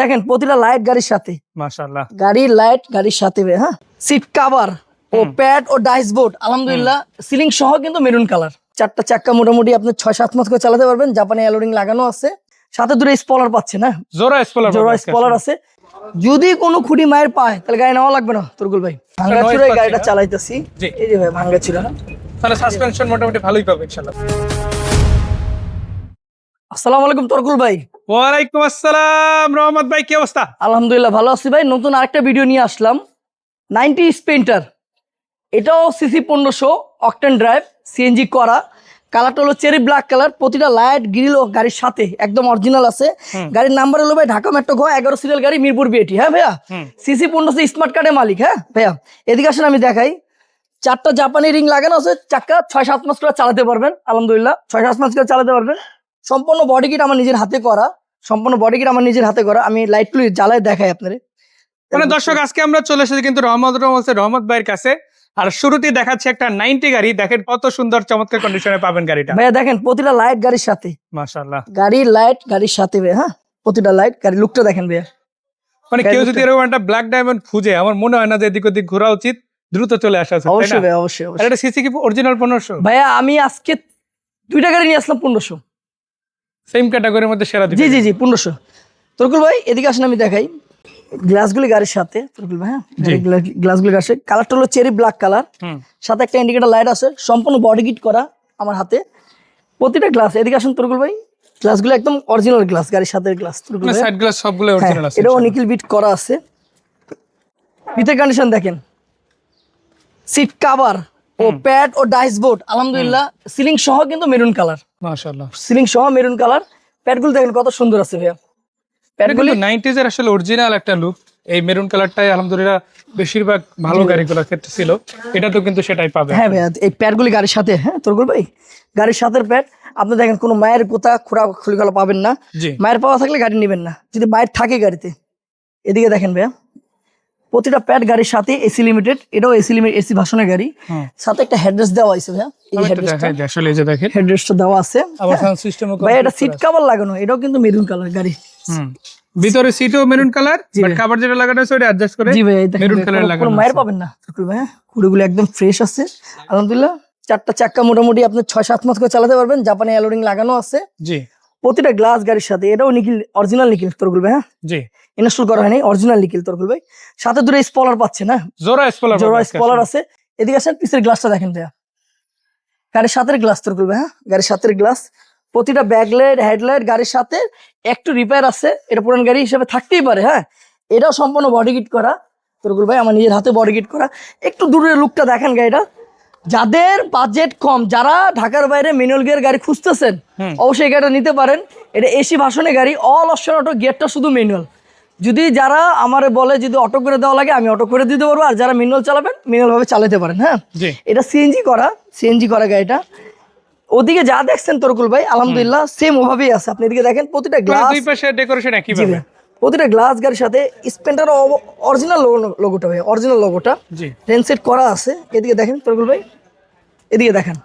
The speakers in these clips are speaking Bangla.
দেখেন প্রতিটা লাইট গাড়ির সাথে। মাশাআল্লাহ। গাড়ির লাইট গাড়ির সাথে হ্যাঁ? সিট কাভার ও প্যাড ও ডাইসবোর্ড আলহামদুলিল্লাহ সিলিং সহ কিন্তু মেরুন কালার চারটা চাক্কা মোটামুটি আপনি ছয় সাত মাস করে চালাতে পারবেন জাপানি অ্যালোরিং লাগানো আছে। সাথে দুটো স্পলার পাচ্ছে না জোড়া স্পলার জোড়া স্পলার আছে। যদি কোনো খুঁটি মায়ের পায় তাহলে গাড়ি নেওয়া লাগবে না তুরগুল ভাই। ভাঙ্গা noise গাড়িটা? চালাইতেছি। এই যে ভাই ভাঙ্গা ছিল না তাহলে সাসপেনশন মোটামুটি ভালোই পাবে ইনশাআল্লাহ। আসসালামু আলাইকুম তরকুল ভাই। ওয়ালাইকুম আসসালাম রহমত ভাই কি অবস্থা? আলহামদুলিল্লাহ ভালো আছি ভাই। নতুন আরেকটা ভিডিও নিয়ে আসলাম। নাইনটি স্পেন্টার এটাও সিসি পনেরোশো অকটেন ড্রাইভ সিএনজি করা। কালারটা হলো চেরি ব্ল্যাক কালার প্রতিটা লাইট গ্রিল ও গাড়ির সাথে একদম অরিজিনাল আছে। গাড়ির নাম্বার হলো ভাই ঢাকা মেট্রো ঘ এগারো সিরিয়াল গাড়ি মিরপুর বিএটি হ্যাঁ ভাইয়া? সিসি পনেরোশো স্মার্ট কার্ডের মালিক হ্যাঁ ভাইয়া? এদিকে আসেন আমি দেখাই। চারটা জাপানি রিং লাগানো আছে চাক্কা ছয় সাত মাস করে চালাতে পারবেন আলহামদুলিল্লাহ। ছয় সাত মাস করে চালাতে পারবেন। সম্পূর্ণ বডি কিট আমার নিজের হাতে করা সম্পূর্ণ বডি কিট আমার নিজের হাতে করা আমি লাইটগুলি জ্বালায় দেখাই আপনারে। মানে দর্শক আজকে আমরা চলে এসেছি কিন্তু রহমত রহমত রহমত ভাইয়ের কাছে। আর শুরুতে দেখাচ্ছে একটা নাইনটি গাড়ি দেখেন কত সুন্দর চমৎকার কন্ডিশনে পাবেন গাড়িটা। ভাইয়া দেখেন প্রতিটা লাইট গাড়ির সাথে। মাশাআল্লাহ। গাড়ির লাইট গাড়ির সাথে ভাইয়া হ্যাঁ? প্রতিটা লাইট গাড়ির লুকটা দেখেন ভাইয়া। মানে কেউ যদি এরকম একটা ব্ল্যাক ডায়মন্ড খুঁজে আমার মনে হয় না যে এদিক ওদিক ঘোরা উচিত দ্রুত চলে আসা উচিত, অবশ্যই? ভাইয়া অবশ্যই এটা সিসি কি অরিজিনাল পনেরোশো? ভাইয়া আমি আজকে দুইটা গাড়ি নিয়ে আসলাম পনেরোশো। সেম ক্যাটাগরির মধ্যে সেরা জি জি জি পনেরোশো। তরকুল ভাই এদিকে আসেন আমি দেখাই। গ্লাসগুলি গাড়ির সাথে তরকুল ভাই হ্যাঁ। গ্লাসগুলি গাড়ির সাথে। কালারটা হলো চেরি ব্ল্যাক কালার। হুম। সাথে একটা ইন্ডিকেটার লাইট আছে। সম্পূর্ণ বডি কিট করা আমার হাতে। প্রতিটা গ্লাস এদিকে আসেন তরকুল ভাই। গ্লাসগুলো একদম অরিজিনাল গ্লাস গাড়ির সাথে গ্লাস তরকুল ভাই। সাইড গ্লাস সবগুলো অরিজিনাল আছে এটাও নিকিল বিট করা আছে। ভিতরে কন্ডিশন দেখেন। সিট কাভার ও প্যাড ও ডাইসবোর্ড আলহামদুলিল্লাহ। সিলিং সহ কিন্তু মেরুন কালার মাশাআল্লাহ। সিলিং সহ মেরুন কালার। প্যাডগুলো দেখেন কত সুন্দর আছে ভাইয়া। প্যাডগুলি 90s এর আসলে অরিজিনাল একটা লুক এই মেরুন কালারটাই আলহামদুলিল্লাহ বেশিরভাগ ভালো গাড়িগুলোর ক্ষেত্রে ছিল। এটা তো কিন্তু সেটাই পাবে। হ্যাঁ ভাইয়া এই প্যাডগুলি গাড়ির সাথে হ্যাঁ তোর ভাই? গাড়ির সাথে প্যাড আপনি দেখেন কোনো মায়ের কোথা খোরা খুলি গলা পাবেন না। মায়ের পাওয়া থাকলে গাড়ি নেবেন না। যদি মায়ের থাকে গাড়িতে। এদিকে দেখেন ভাইয়া প্রতিটা প্যাড গাড়ির সাথে এসি লিমিটেড এটাও এসি লিমিটেড এসি ভাষণের গাড়ি। সাথে একটা হেডরেস্ট দেওয়া আছে ভাইয়া। এই হেডরেস্টটা আসলে এই যে দেখেন। হেডরেস্টটা দেওয়া আছে। আবার সাউন্ড সিস্টেম ভাই এটা সিট কাভার লাগানো এটাও কিন্তু মেরুন কালার গাড়ি। ভিতরে সিটও মেরুন কালার বাট। কাভার যেটা লাগানো আছে ওটা অ্যাডজাস্ট করে জি ভাই মেরুন কালার লাগানো কোনো মায়ের পাবেন না ভাই হ্যাঁ? কুড়িগুলো একদম ফ্রেশ আছে। আলহামদুলিল্লাহ চারটা চাক্কা মোটামুটি আপনি ছয় সাত মাস করে চালাতে পারবেন। জাপানি অ্যালোরিং লাগানো আছে। জি। প্রতিটা গ্লাস গাড়ির সাথে এটাও নিখিল অরিজিনাল নিখিল তোরগুল ভাই হ্যাঁ? জি। ইনস্টল করা হয়নি অরিজিনাল নিখিল তোরগুল ভাই সাথে দূরে স্পলার পাচ্ছে না? জোড়া স্পলার জোড়া স্পলার আছে। এদিকে আসেন পিসের গ্লাসটা দেখেন ভাইয়া। গাড়ির সাথের গ্লাস তোরগুল ভাই হ্যাঁ? গাড়ির সাথের গ্লাস প্রতিটা ব্যাকলাইট হেডলাইট গাড়ির সাথে একটু রিপেয়ার আছে। এটা পুরান গাড়ি হিসেবে থাকতেই পারে হ্যাঁ? এটাও সম্পূর্ণ বডি কিট করা। তোরগুল ভাই আমার নিজের হাতে বডি কিট করা। একটু দূরের লুকটা দেখেন গাড়িটা। যাদের বাজেট কম যারা ঢাকার বাইরে ম্যানুয়াল গিয়ার গাড়ি খুঁজতেছেন অবশ্যই এই গাড়িটা নিতে পারেন। এটা এসি ভাষণে গাড়ি অল অপশন অটো গিয়ারটা শুধু ম্যানুয়াল যদি যারা আমার বলে যদি অটো করে দেওয়া লাগে আমি অটো করে দিতে পারব। আর যারা ম্যানুয়াল চালাবেন ম্যানুয়াল ভাবে চালাতে পারেন হ্যাঁ? এটা সিএনজি করা সিএনজি করা গাড়িটা। ওদিকে যা দেখছেন তরকুল ভাই আলহামদুলিল্লাহ সেম ওভাবেই আছে। আপনি এদিকে দেখেন প্রতিটা গ্লাস দুই পাশে ডেকোরেশন একই। প্রতিটা গ্লাস গাড়ির সাথে স্পেন্টার অরিজিনাল লোগোটা ভাই অরিজিনাল লোগোটা জি। রেনসেট করা আছে। এদিকে দেখেন তরকুল ভাই। এদিকে দেখেন।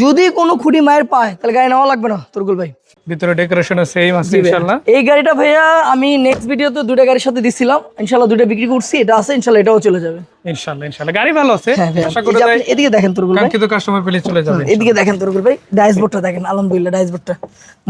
যদি কোনো খুঁটি মায়ের পায় তাহলে গাড়ি নেওয়া লাগবে না তরকুল ভাই। ভিতরে ডেকোরেশনও সেম আছে। ইনশাআল্লাহ। এই গাড়িটা ভাইয়া আমি নেক্সট ভিডিওতে দুটা গাড়ির সাথে দিছিলাম। ইনশাল্লাহ দুটো বিক্রি করছি এটা আছে ইনশাল্লাহ এটাও চলে যাবে। ইনশাআল্লাহ ইনশাআল্লাহ। গাড়ি ভালো আছে হ্যাঁ আশা করি আপনি এদিকে দেখেন তরকুল ভাই। কাঙ্ক্ষিত কাস্টমার পেলে চলে যাবে এদিকে দেখেন তরকুল ভাই। ডাইসবোর্ডটা দেখেন আলহামদুলিল্লাহ ডাইসবোর্ডটা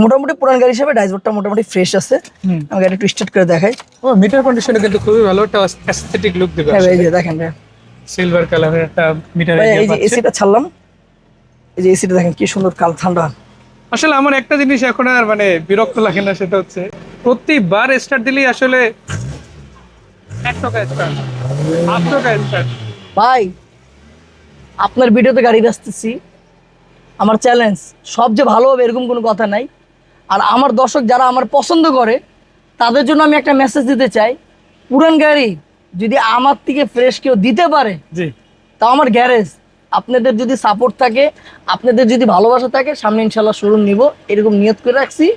মোটামুটি পুরান গাড়ি হিসেবে ডাইসবোর্ডটা মোটামুটি ফ্রেশ আছে। আমি গাড়ি একটু স্টার্ট করে দেখাই। ও মিটার কন্ডিশনে কিন্তু খুবই ভালো একটা অ্যাস্থেটিক লুক দিবে হ্যাঁ এই যে দেখেন ভাই সিলভার কালারের একটা মিটার এই যে এসিটা ছাড়লাম। এই যে এসিটা দেখেন কি সুন্দর কাল ঠান্ডা। আসলে আমার একটা জিনিস এখন আর মানে বিরক্ত লাগে না সেটা হচ্ছে প্রতিবার স্টার্ট দিলেই আসলে এক টাকা স্টার্ট আট টাকা স্টার্ট ভাই আপনার ভিডিওতে গাড়ি আসতেছি। আমার চ্যালেঞ্জ সব যে ভালো হবে এরকম কোনো কথা নাই। আর আমার দর্শক যারা আমার পছন্দ করে তাদের জন্য আমি একটা মেসেজ দিতে চাই। পুরান গাড়ি যদি আমার থেকে ফ্রেশ কেউ দিতে পারে জি। তাও আমার গ্যারেজ আপনাদের যদি সাপোর্ট থাকে আপনাদের যদি ভালোবাসা থাকে সামনে ইনশাল্লাহ শোরুম নিব। এরকম নিয়ত করে রাখছি।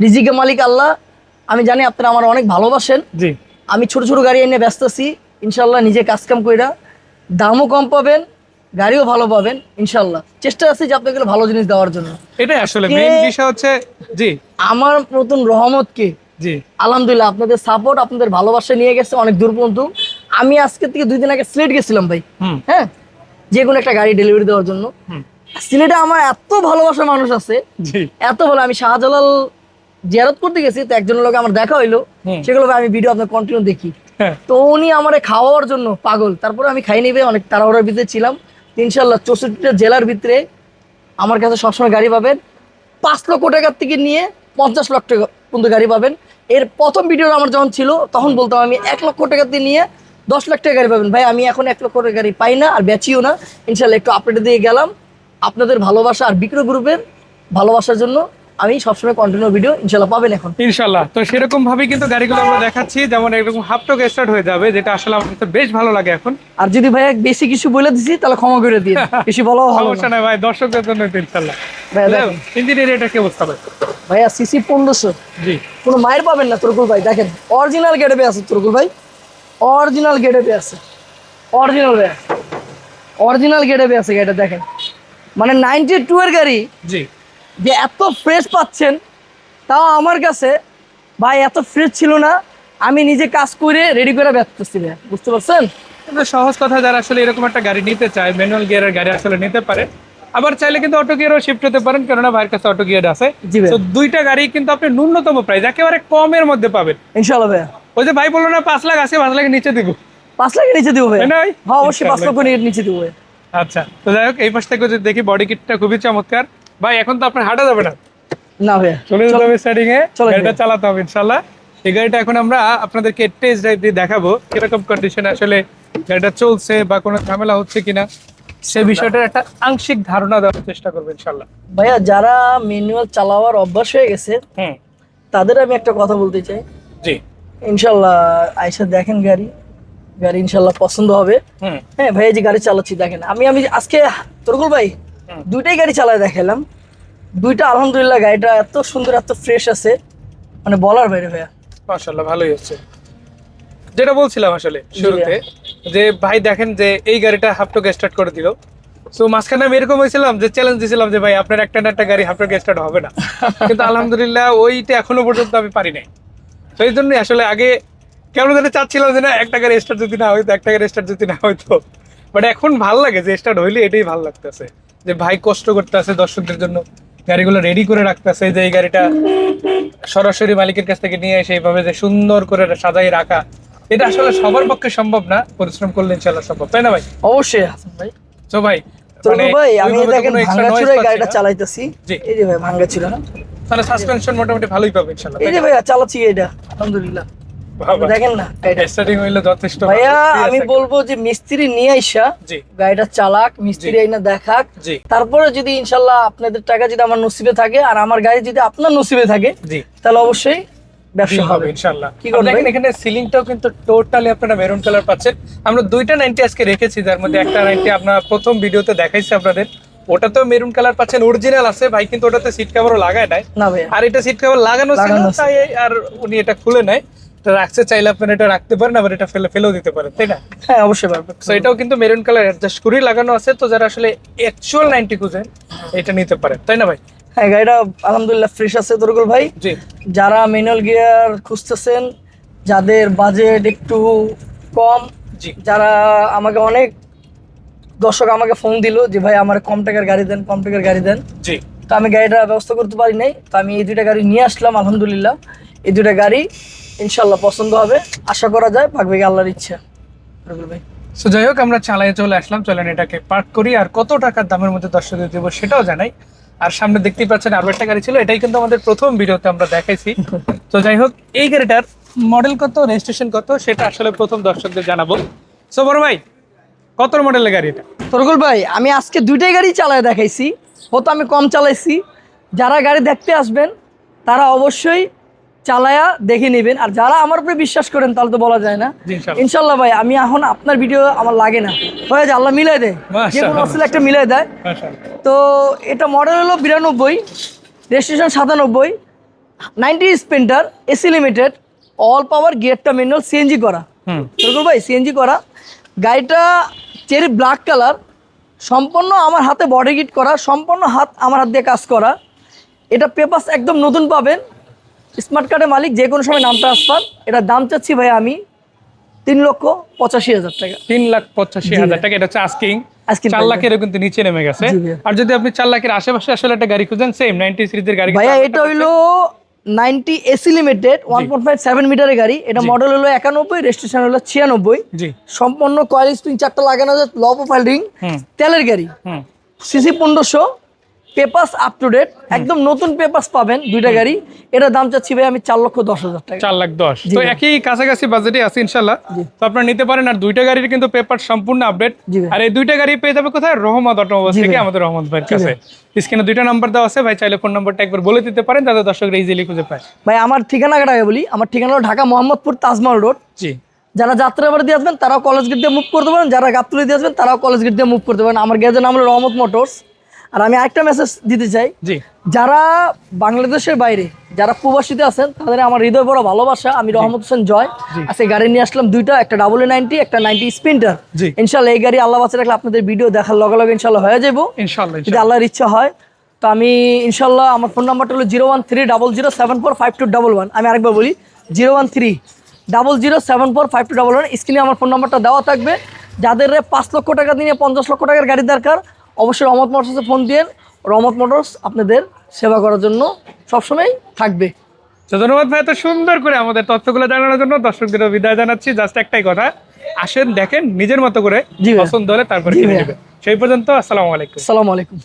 রিজিকে মালিক আল্লাহ। আমি জানি আপনারা আমার অনেক ভালোবাসেন। জি। আমি ছোট ছোট গাড়ি এনে ব্যস্ত আছি। ইনশাল্লাহ নিজে কাজকাম কইরা দামও কম পাবেন গাড়িও ভালো পাবেন ইনশাল্লাহ। চেষ্টা আছি যে আপনাকে ভালো জিনিস দেওয়ার জন্য। এটাই আসলে কে- মেইন বিষয় হচ্ছে জি। আমার নতুন রহমতকে জি। আলহামদুলিল্লাহ আপনাদের সাপোর্ট আপনাদের ভালোবাসা নিয়ে গেছে অনেক দূর পর্যন্ত। আমি আজকে থেকে দুই দিন আগে সিলেট গেছিলাম ভাই। হ্যাঁ? যে কোনো একটা গাড়ি ডেলিভারি দেওয়ার জন্য। সিলেটে আমার এত ভালোবাসার মানুষ আছে এত ভালো আমি শাহজালাল জিয়ারত করতে গেছি তো একজনের লোক আমার দেখা হইল। সেগুলো আমি ভিডিও আপনার কন্টিনিউ দেখি। হ্যাঁ। তো উনি আমার খাওয়ার জন্য পাগল। তারপরে আমি খাই নিবে অনেক তাড়াহুড়ার ভিতরে ছিলাম। ইনশাল্লাহ চৌষট্টিটা জেলার ভিতরে আমার কাছে সবসময় গাড়ি পাবেন। পাঁচ লক্ষ টাকার থেকে নিয়ে পঞ্চাশ লক্ষ টাকা পর্যন্ত গাড়ি পাবেন। এর প্রথম ভিডিও আমার যখন ছিল তখন বলতাম আমি এক লক্ষ টাকা দিয়ে নিয়ে দশ লাখ টাকা গাড়ি পাবেন। ভাই আমি এখন এক লক্ষ টাকা গাড়ি পাই না আর বেচিও না। ইনশাল্লাহ একটু আপডেট দিয়ে গেলাম। আপনাদের ভালোবাসা আর বিক্রয় গ্রুপের ভালোবাসার জন্য আমি সবসময় কন্টিনিউ ভিডিও ইনশাল্লাহ পাবেন এখন। ইনশাল্লাহ তো সেরকম ভাবে কিন্তু গাড়িগুলো আমরা দেখাচ্ছি। যেমন এরকম হাফ টক স্টার্ট হয়ে যাবে যেটা আসলে আমার কাছে বেশ ভালো লাগে এখন। আর যদি ভাইয়া বেশি কিছু বলে দিছি তাহলে ক্ষমা করে দিন। বেশি ভালো সমস্যা নাই ভাই দর্শকদের জন্য ইনশাল্লাহ দেখেন। ইঞ্জিনিয়ার এটা কি অবস্থা ভাই? ভাইয়া সিসি পনেরোশো। জি। কোনো মায়ের পাবেন না তুরকুল ভাই দেখেন। অরিজিনাল গেটে আছে তুরকুল ভাই। অরিজিনাল গেটে আছে। অরিজিনাল ভাই অরিজিনাল গেটে আছে গাড়িটা দেখেন। মানে নাইনটি টু এর গাড়ি জি। যে এত ফ্রেশ পাচ্ছেন তাও আমার কাছে ভাই এত ফ্রেশ ছিল না আমি নিজে কাজ করে রেডি করে ব্যস্ত ভাইয়া বুঝতে পারছেন? সহজ কথা যারা আসলে এরকম একটা গাড়ি নিতে চায় ম্যানুয়াল গিয়ারের গাড়ি আসলে নিতে পারে। আবার চাইলে কিন্তু অটো গিয়ারও শিফট হতে পারেন কেননা ভাইয়ের কাছে অটো গিয়ার আছে। তো দুইটা গাড়ি কিন্তু আপনি ন্যূনতম প্রাইস একেবারে কমের মধ্যে পাবেন। ইনশাল্লাহ ভাইয়া। ওই যে ভাই বলল না পাঁচ লাখ আছে পাঁচ লাখের নিচে দিব। পাঁচ লাখের নিচে দেবো ভাই? না ভাই? হ্যাঁ অবশ্যই পাঁচ ইনশাআল্লাহ। লক্ষ নিচে দেবো ভাই। আচ্ছা তো যাই হোক এই পাশ থেকে যদি দেখি বডি কিটটা খুবই চমৎকার। ভাই এখন তো আপনার হাঁটা যাবে না। না ভাইয়া চলে যেতে হবে স্টার্টিং এ ভাই। চালাতে হবে ইনশাল্লাহ এই গাড়িটা এখন আমরা আপনাদেরকে টেস্ট ড্রাইভ দিয়ে দেখাবো কীরকম কন্ডিশনে আসলে গাড়িটা চলছে বা কোনো ঝামেলা হচ্ছে কিনা। সে বিষয়টার একটা আংশিক ধারণা দেওয়ার চেষ্টা করব ইনশাল্লাহ ভাইয়া যারা ম্যানুয়াল চালাওয়ার অভ্যাস হয়ে গেছে তাদের আমি একটা কথা বলতে চাই। জি। ইনশাল্লাহ আয়সা দেখেন গাড়ি। গাড়ি ইনশাল্লাহ পছন্দ হবে। হ্যাঁ ভাইয়া যে গাড়ি চালাচ্ছি দেখেন। আমি আমি আজকে তরকুল ভাই দুইটাই গাড়ি চালায় দেখালাম দুইটা আলহামদুলিল্লাহ গাড়িটা এত সুন্দর এত ফ্রেশ আছে। মানে বলার বাইরে ভাইয়া। মাশাল্লাহ ভালোই হচ্ছে। যেটা বলছিলাম আসলে শুরুতে যে ভাই দেখেন যে এই গাড়িটা হাফটক স্টার্ট করে দিল। সো মাঝখানে আমি এরকম হয়েছিলাম যে চ্যালেঞ্জ দিয়েছিলাম যে ভাই আপনার একটা না একটা গাড়ি হাফটক স্টার্ট হবে না। কিন্তু আলহামদুলিল্লাহ ওইটা এখনও পর্যন্ত আমি পারি নাই। তো এই জন্যই আসলে আগে কেমন জানি চাচ্ছিলাম যে না একটা গাড়ি স্টার্ট যদি না হয়তো একটা গাড়ি স্টার্ট যদি না হয়তো বাট এখন ভালো লাগে যে স্টার্ট হইলে এটাই ভালো লাগতেছে। যে ভাই কষ্ট করতে আছে দর্শকদের জন্য গাড়িগুলো রেডি করে রাখতেছে যে এই গাড়িটা সরাসরি মালিকের কাছ থেকে নিয়ে এসে এইভাবে যে সুন্দর করে সাজাই রাখা এটা আসলে সবার পক্ষে সম্ভব না পরিশ্রম করলে ইনশাল্লাহ সম্ভব। তাই না ভাই? অবশ্যই হাসান ভাই। তো ভাই মানে ভাই আমি দেখেন কোনো extra ভাঙ্গা noise চুরাই পাচ্ছি গাড়িটা চালাইতেছি। এই যে ভাই ভাঙ্গা ছিল না তাহলে সাসপেনশন মোটামুটি ভালোই পাবে ইনশাল্লাহ এই যে ভাইয়া চালাচ্ছি এটা আলহামদুলিল্লাহ। দেখেন না স্টার্টিং হইলে যথেষ্ট ভাইয়া আমি বলব যে মিস্ত্রি নিয়ে আইসা গাড়িটা চালাক মিস্ত্রি আইনা দেখাক। তারপরে যদি ইনশাল্লাহ আপনাদের টাকা যদি আমার নসিবে থাকে আর আমার গাড়ি যদি আপনার নসিবে থাকে জি। তাহলে অবশ্যই ব্যবসা হবে। ইনশাআল্লাহ। কি দেখেন? এখানে সিলিংটাও কিন্তু টোটালি আপনারা মেরুন কালার পাচ্ছেন। আমরা দুইটা নাইনটি আজকে রেখেছি যার মধ্যে একটা নাইনটি আপনার প্রথম ভিডিওতে দেখাইছি আপনাদের। ওটাতেও মেরুন কালার পাচ্ছেন অরিজিনাল আছে ভাই কিন্তু ওটাতে সিট কভারও লাগায় নাই। আর এটা সিট কভার লাগানো ছিল তাই আর উনি এটা খুলে নেয় রাখতে চাইলে আপনারা এটা রাখতে পারেন আবার এটা ফেলে ফেলেও দিতে পারেন তাই না? হ্যাঁ অবশ্যই পারবে। তো এটাও কিন্তু মেরুন কালার অ্যাডজাস্ট করেই লাগানো আছে তো যারা আসলে অ্যাকচুয়াল নাইনটি খুঁজেন এটা নিতে পারেন তাই না ভাই? হ্যাঁ গাড়িটা আলহামদুলিল্লাহ ফ্রেশ আছে তরকুল ভাই। জি। যারা ম্যানুয়াল গিয়ার খুঁজতেছেন যাদের বাজেট একটু কম জি। যারা আমাকে অনেক দর্শক আমাকে ফোন দিল যে ভাই আমার কম টাকার গাড়ি দেন কম টাকার গাড়ি দেন। জি। তো আমি গাড়িটা ব্যবস্থা করতে পারি নাই। তো আমি এই দুইটা গাড়ি নিয়ে আসলাম আলহামদুলিল্লাহ। এই দুইটা গাড়ি ইনশাল্লাহ পছন্দ হবে। আশা করা যায় ভাগবে আল্লাহর ইচ্ছা। ভাই। সো যাই হোক আমরা চালায় চলে আসলাম। চলেন এটাকে পার্ক করি। আর কত টাকার দামের মধ্যে দর্শকদের দেবো সেটাও জানাই। আর সামনে দেখতেই পাচ্ছেন আরও একটা গাড়ি ছিল। এটাই কিন্তু আমাদের প্রথম ভিডিওতে আমরা দেখাইছি। তো যাই হোক এই গাড়িটার মডেল কত রেজিস্ট্রেশন কত সেটা আসলে প্রথম দর্শকদের জানাব। সো বড় ভাই কত মডেলের গাড়ি এটা? তরকুল ভাই আমি আজকে দুইটাই গাড়ি চালায় দেখাইছি। হয়তো আমি কম চালাইছি। যারা গাড়ি দেখতে আসবেন তারা অবশ্যই চালায়া দেখে নেবেন। আর যারা আমার উপরে বিশ্বাস করেন তাহলে তো বলা যায় না। ইনশাল্লাহ। ভাই আমি এখন আপনার ভিডিও আমার লাগে না। হয়ে যায় আল্লাহ মিলাই দেয়। যে কোনো অসলে একটা মিলাই দেয়। তো এটা মডেল হলো বিরানব্বই রেজিস্ট্রেশন সাতানব্বই ninety Sprinter AC limited all power গিয়ারটা manual CNG করা। ভাই সিএনজি করা। গাড়িটা চেরি ব্ল্যাক কালার সম্পূর্ণ আমার হাতে বডি কিট করা সম্পূর্ণ হাত আমার হাত দিয়ে কাজ করা। এটা পেপাস একদম নতুন পাবেন। স্মার্ট কার্ডের মালিক যে কোনো সময় নাম ট্রান্সফার এটার দাম চাচ্ছি ভাই আমি তিন লক্ষ পঁচাশি হাজার টাকা। তিন লাখ পঁচাশি হাজার টাকা এটা হচ্ছে আস্কিং চার লাখেরও কিন্তু নিচে নেমে গেছে। আর যদি আপনি চার লাখের আশেপাশে আসলে একটা গাড়ি খুঁজেন সেম নাইনটি সিরিজের গাড়ি ভাইয়া এটা হইল ninety AC limited one point five seven মিটারের গাড়ি। এটা মডেল হলো একানব্বই রেজিস্ট্রেশন হলো ছিয়ানব্বই। সম্পূর্ণ কয়েল স্প্রিং চারটা লাগানো আছে অফ রিং তেলের গাড়ি। সিসি পনেরোশো পেপাস আপ টু ডেট একদম নতুন পেপাস পাবেন দুইটা গাড়ি। এটার দাম চাচ্ছি ভাই আমি চার লক্ষ দশ হাজার টাকা। চার লাখ দশ। তো একই কাছাকাছি বাজেটে আছে ইনশাল্লাহ তো আপনারা নিতে পারেন আর দুইটা গাড়ির কিন্তু পেপার সম্পূর্ণ আপডেট আর এই দুইটা গাড়ি পেয়ে যাবে কোথায়? রহমত অটোমোবাইলস জি থেকে আমাদের রহমত ভাইয়ের কাছে। স্ক্রিনে দুইটা নাম্বার দেওয়া আছে ভাই চাইলে ফোন নাম্বারটা একবার বলে দিতে পারেন যাতে দর্শকরা ইজিলি খুঁজে পায়। ভাই আমার ঠিকানা আগে বলি। আমার ঠিকানা হলো ঢাকা মোহাম্মদপুর তাজমহল রোড। জি। যারা যাত্রাবাড়ি দিয়ে আসবেন তারাও কলেজ গেট দিয়ে মুভ করতে পারেন। যারা গাবতলি দিয়ে আসবেন তারাও কলেজ গেট দিয়ে মুভ করতে পারেন। আমার গ্যাজের নাম হলো রহমত মোটরস। আর আমি আরেকটা মেসেজ দিতে চাই। জি। যারা বাংলাদেশের বাইরে যারা প্রবাসীতে আছেন তাদের আমার হৃদয় বড় ভালোবাসা। আমি রহমত হোসেন জয়। আজকে গাড়ি নিয়ে আসলাম দুইটা একটা ডাবল এ নাইনটি একটা নাইনটি স্পিন্টার ইনশাল্লাহ এই গাড়ি আল্লাহ বাচ্চা রাখলে আপনাদের ভিডিও দেখার লগে লগে ইনশাল্লাহ হয়ে যাব ইনশাল্লাহ যদি আল্লাহর ইচ্ছা হয় তো আমি ইনশাল্লাহ আমার ফোন নাম্বারটা হলো zero one three double zero seven four five two double one আমি আরেকবার বলি zero one three double zero seven four five two double one স্ক্রিনে আমার ফোন নাম্বারটা দেওয়া থাকবে। যাদের পাঁচ লক্ষ টাকা দিয়ে পঞ্চাশ লক্ষ টাকার গাড়ি দরকার অবশ্যই রহমত মোটরসে ফোন দিয়ে রহমত মোটরস আপনাদের সেবা করার জন্য সবসময় থাকবে। তো ধন্যবাদ ভাই এত সুন্দর করে আমাদের তথ্যগুলো জানানোর জন্য দর্শকদেরও বিদায় জানাচ্ছি। জাস্ট একটাই কথা আসেন দেখেন নিজের মতো করে পছন্দ হলে তারপরে সেই পর্যন্ত আসসালামু আলাইকুম। আসসালামু আলাইকুম।